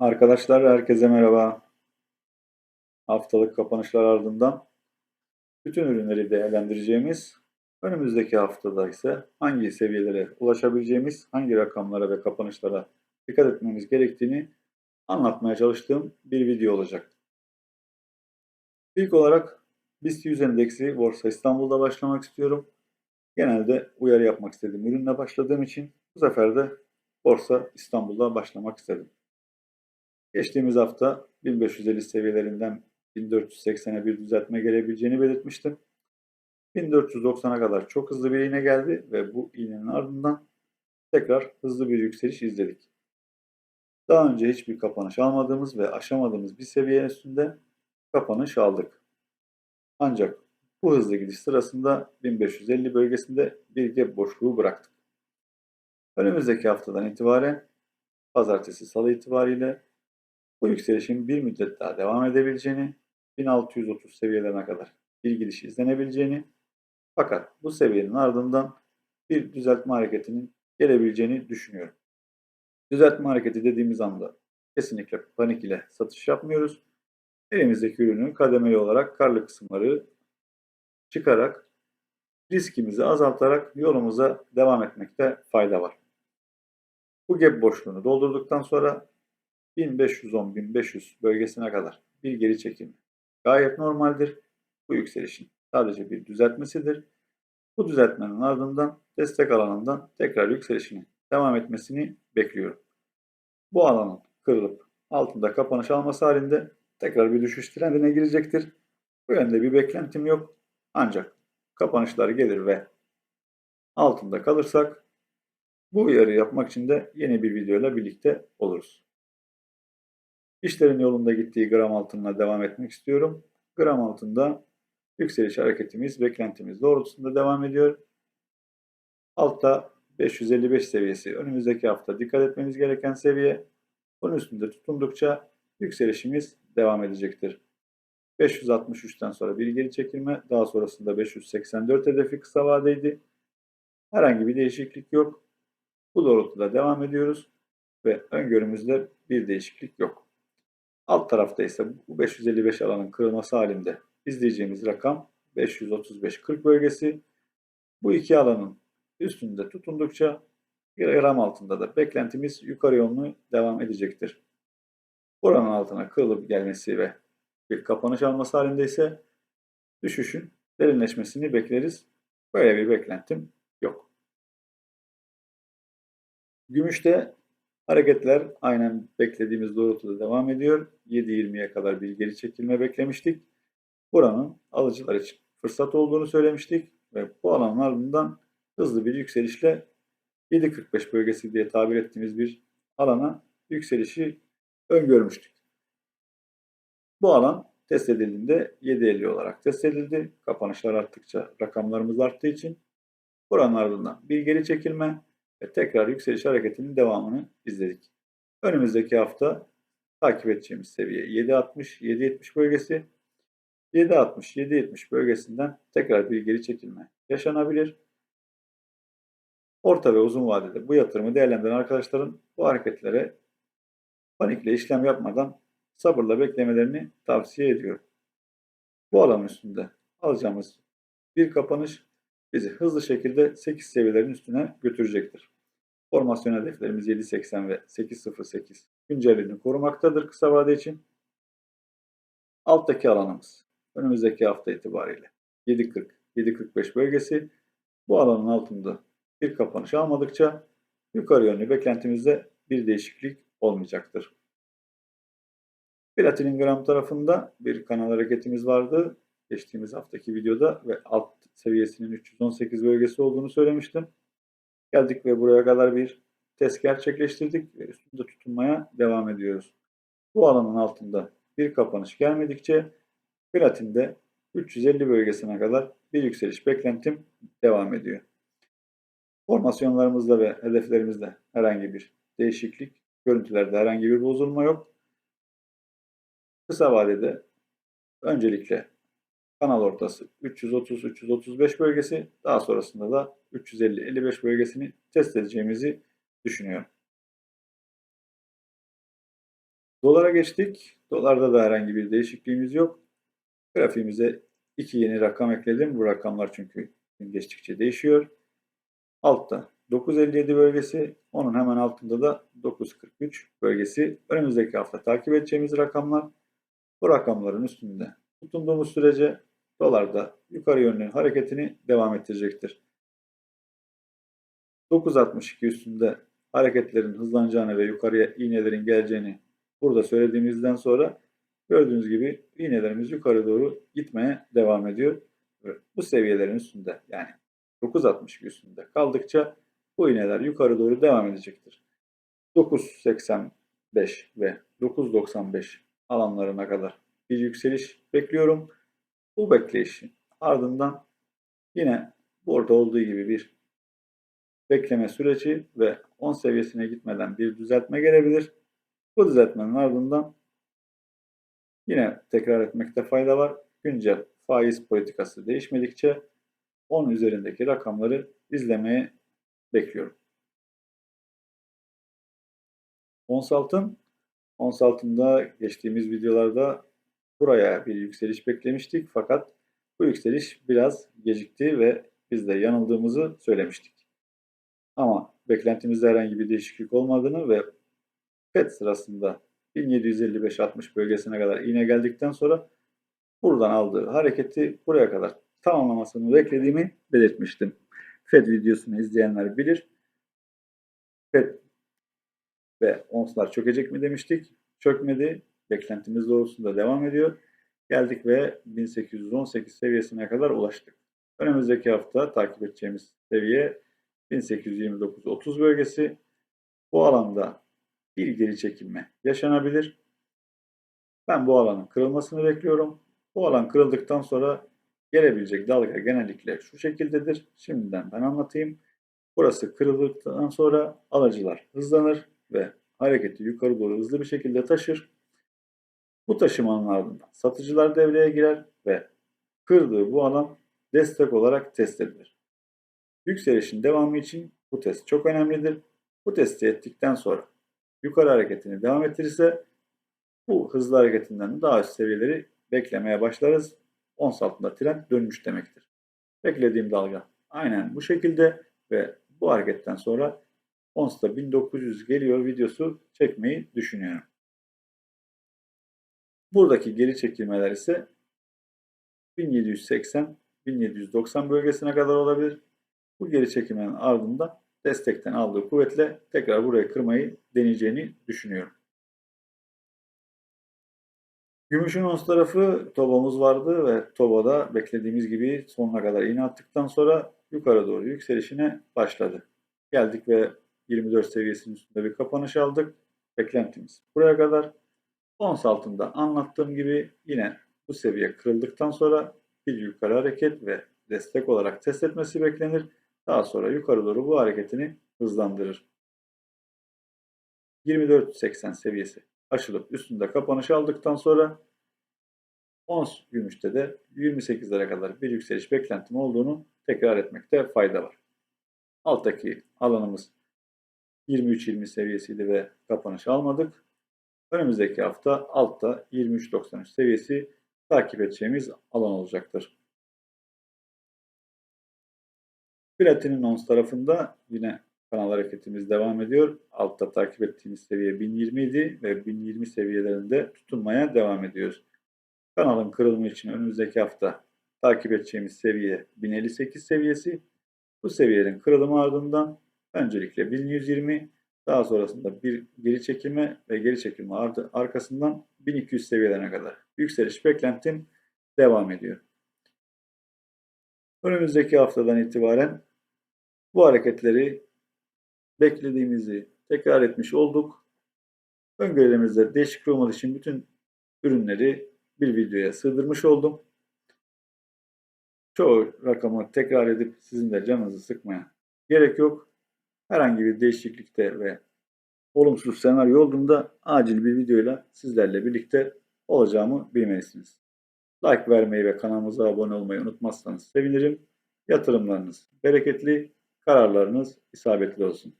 Arkadaşlar herkese merhaba. Haftalık kapanışlar ardından bütün ürünleri değerlendireceğimiz, önümüzdeki haftada ise hangi seviyelere ulaşabileceğimiz, hangi rakamlara ve kapanışlara dikkat etmemiz gerektiğini anlatmaya çalıştığım bir video olacak. İlk olarak BIST 100 endeksi Borsa İstanbul'da başlamak istiyorum. Genelde uyarı yapmak istediğim ürünle başladığım için bu sefer de Borsa İstanbul'da başlamak istedim. Geçtiğimiz hafta 1550 seviyelerinden 1480'e bir düzeltme gelebileceğini belirtmiştim. 1490'a kadar çok hızlı bir iğne geldi ve bu iğnenin ardından tekrar hızlı bir yükseliş izledik. Daha önce hiçbir kapanış almadığımız ve aşamadığımız bir seviye üstünde kapanış aldık. Ancak bu hızlı gidiş sırasında 1550 bölgesinde bir gap boşluğu bıraktık. Önümüzdeki haftadan itibaren pazartesi salı itibariyle bu yükselişin bir müddet daha devam edebileceğini, 1630 seviyelerine kadar bir gidiş izlenebileceğini fakat bu seviyenin ardından bir düzeltme hareketinin gelebileceğini düşünüyorum. Düzeltme hareketi dediğimiz anda kesinlikle panik ile satış yapmıyoruz. Elimizdeki ürünü kademeli olarak karlı kısımları çıkarak riskimizi azaltarak yolumuza devam etmekte fayda var. Bu gap boşluğunu doldurduktan sonra 1510-1500 bölgesine kadar bir geri çekilme gayet normaldir. Bu yükselişin sadece bir düzeltmesidir. Bu düzeltmenin ardından destek alanından tekrar yükselişini devam etmesini bekliyorum. Bu alanın kırılıp altında kapanış alması halinde tekrar bir düşüş trendine girecektir. Bu yönde bir beklentim yok. Ancak kapanışlar gelir ve altında kalırsak bu uyarı yapmak için de yeni bir videoyla birlikte oluruz. İşlerin yolunda gittiği gram altınla devam etmek istiyorum. Gram altında yükseliş hareketimiz beklentimiz doğrultusunda devam ediyor. Altta 555 seviyesi önümüzdeki hafta dikkat etmemiz gereken seviye. Bunun üstünde tutundukça yükselişimiz devam edecektir. 563'ten sonra bir geri çekilme, daha sonrasında 584 hedefi kısa vadeydi. Herhangi bir değişiklik yok. Bu doğrultuda devam ediyoruz ve öngörümüzde bir değişiklik yok. Alt tarafta ise bu 555 alanın kırılması halinde izleyeceğimiz rakam 535-40 bölgesi. Bu iki alanın üstünde tutundukça gram altında da beklentimiz yukarı yönlü devam edecektir. Buranın altına kırılıp gelmesi ve bir kapanış alması halinde ise düşüşün derinleşmesini bekleriz. Böyle bir beklentim yok. Gümüşte Hareketler aynen beklediğimiz doğrultuda devam ediyor. 7.20'ye kadar bir geri çekilme beklemiştik. Buranın alıcılar için fırsat olduğunu söylemiştik ve bu alanın ardından hızlı bir yükselişle 7.45 bölgesi diye tabir ettiğimiz bir alana yükselişi öngörmüştük. Bu alan test edildiğinde 7.50 olarak test edildi. Kapanışlar arttıkça rakamlarımız arttığı için buranın ardından bir geri çekilme ve tekrar yükseliş hareketinin devamını izledik. Önümüzdeki hafta takip edeceğimiz seviye 7.60-7.70 bölgesi. 7.60-7.70 bölgesinden tekrar bir geri çekilme yaşanabilir. Orta ve uzun vadede bu yatırımı değerlendiren arkadaşların bu hareketlere panikle işlem yapmadan sabırla beklemelerini tavsiye ediyorum. Bu alan üstünde alacağımız bir kapanış bizi hızlı şekilde 8 seviyelerin üstüne götürecektir. Formasyon hedeflerimiz 7.80 ve 8.08 güncelliğini korumaktadır kısa vade için. Alttaki alanımız önümüzdeki hafta itibariyle 7.40 7.45 bölgesi bu alanın altında bir kapanış almadıkça yukarı yönlü beklentimizde bir değişiklik olmayacaktır. Platinin gram tarafında bir kanal hareketimiz vardı. Geçtiğimiz haftaki videoda ve alt seviyesinin 318 bölgesi olduğunu söylemiştim. Geldik ve buraya kadar bir test gerçekleştirdik ve üstünde tutunmaya devam ediyoruz. Bu alanın altında bir kapanış gelmedikçe platinde 350 bölgesine kadar bir yükseliş beklentim devam ediyor. Formasyonlarımızda ve hedeflerimizde herhangi bir değişiklik, görüntülerde herhangi bir bozulma yok. Kısa vadede öncelikle kanal ortası 330-335 bölgesi daha sonrasında da 350-55 bölgesini test edeceğimizi düşünüyorum. Dolara geçtik. Dolarda da herhangi bir değişikliğimiz yok. Grafiğimize iki yeni rakam ekledim. Bu rakamlar çünkü gün geçtikçe değişiyor. Altta 9.57 bölgesi, onun hemen altında da 9.43 bölgesi. Önümüzdeki hafta takip edeceğimiz rakamlar. Bu rakamların üstünde tutunduğumuz sürece dolar da yukarı yönlü hareketini devam ettirecektir. 9.62 üstünde hareketlerin hızlanacağını ve yukarıya iğnelerin geleceğini burada söylediğimizden sonra gördüğünüz gibi iğnelerimiz yukarı doğru gitmeye devam ediyor. Bu seviyelerin üstünde yani 9.62 üstünde kaldıkça bu iğneler yukarı doğru devam edecektir. 9.85 ve 9.95 alanlarına kadar bir yükseliş bekliyorum. Bu bekleyişin ardından yine burada olduğu gibi bir bekleme süreci ve 10 seviyesine gitmeden bir düzeltme gelebilir. Bu düzeltmenin ardından yine tekrar etmekte fayda var. Güncel faiz politikası değişmedikçe 10 üzerindeki rakamları izlemeye bekliyorum. Ons altın, ons altında geçtiğimiz videolarda buraya bir yükseliş beklemiştik fakat bu yükseliş biraz gecikti ve biz de yanıldığımızı söylemiştik. Ama beklentimizde herhangi bir değişiklik olmadığını ve FED sırasında 1755-60 bölgesine kadar iğne geldikten sonra buradan aldığı hareketi buraya kadar tamamlamasını beklediğimi belirtmiştim. FED videosunu izleyenler bilir. FED ve onslar çökecek mi demiştik. Çökmedi. Beklentimiz doğrultusunda devam ediyor. Geldik ve 1818 seviyesine kadar ulaştık. Önümüzdeki hafta takip edeceğimiz seviye 1829-30 bölgesi. Bu alanda bir geri çekilme yaşanabilir. Ben bu alanın kırılmasını bekliyorum. Bu alan kırıldıktan sonra gelebilecek dalga genellikle şu şekildedir. Şimdiden ben anlatayım. Burası kırıldıktan sonra alıcılar hızlanır ve hareketi yukarı doğru hızlı bir şekilde taşır. Bu taşımanın ardından satıcılar devreye girer ve kırdığı bu alan destek olarak test edilir. Yükselişin devamı için bu test çok önemlidir. Bu testi ettikten sonra yukarı hareketini devam ettirirse bu hızlı hareketinden daha üst seviyeleri beklemeye başlarız. Ons altında trend dönmüş demektir. Beklediğim dalga aynen bu şekilde ve bu hareketten sonra Ons'ta 1900 geliyor videosu çekmeyi düşünüyorum. Buradaki geri çekilmeler ise 1780-1790 bölgesine kadar olabilir. Bu geri çekilmenin ardından destekten aldığı kuvvetle tekrar buraya kırmayı deneyeceğini düşünüyorum. Gümüşün ons tarafı tobamız vardı ve tobada beklediğimiz gibi sonuna kadar iğne attıktan sonra yukarı doğru yükselişine başladı. Geldik ve 24 seviyesinin üstünde bir kapanış aldık. Beklentimiz buraya kadar. Ons altında anlattığım gibi yine bu seviye kırıldıktan sonra bir yukarı hareket ve destek olarak test etmesi beklenir. Daha sonra yukarı doğru bu hareketini hızlandırır. 24.80 seviyesi aşılıp üstünde kapanış aldıktan sonra ons gümüşte de 28'lere kadar bir yükseliş beklentim olduğunu tekrar etmekte fayda var. Alttaki alanımız 23.20 seviyesiydi ve kapanış almadık. Önümüzdeki hafta altta 23.93 seviyesi takip edeceğimiz alan olacaktır. Platinin ons tarafında yine kanal hareketimiz devam ediyor. Altta takip ettiğimiz seviye 1020 idi ve 1020 seviyelerinde tutunmaya devam ediyoruz. Kanalın kırılımı için önümüzdeki hafta takip edeceğimiz seviye 1058 seviyesi. Bu seviyenin kırılımı ardından öncelikle 1120 daha sonrasında bir geri çekilme ve geri çekilme arkasından 1200 seviyelerine kadar yükseliş beklentim devam ediyor. Önümüzdeki haftadan itibaren bu hareketleri beklediğimizi tekrar etmiş olduk. Öngörülerimizde değişiklik olmadığı için bütün ürünleri bir videoya sığdırmış oldum. Çoğu rakamı tekrar edip sizin de canınızı sıkmaya gerek yok. Herhangi bir değişiklikte ve olumsuz senaryo olduğunda acil bir videoyla sizlerle birlikte olacağımı bilmelisiniz. Like vermeyi ve kanalımıza abone olmayı unutmazsanız sevinirim. Yatırımlarınız bereketli, kararlarınız isabetli olsun.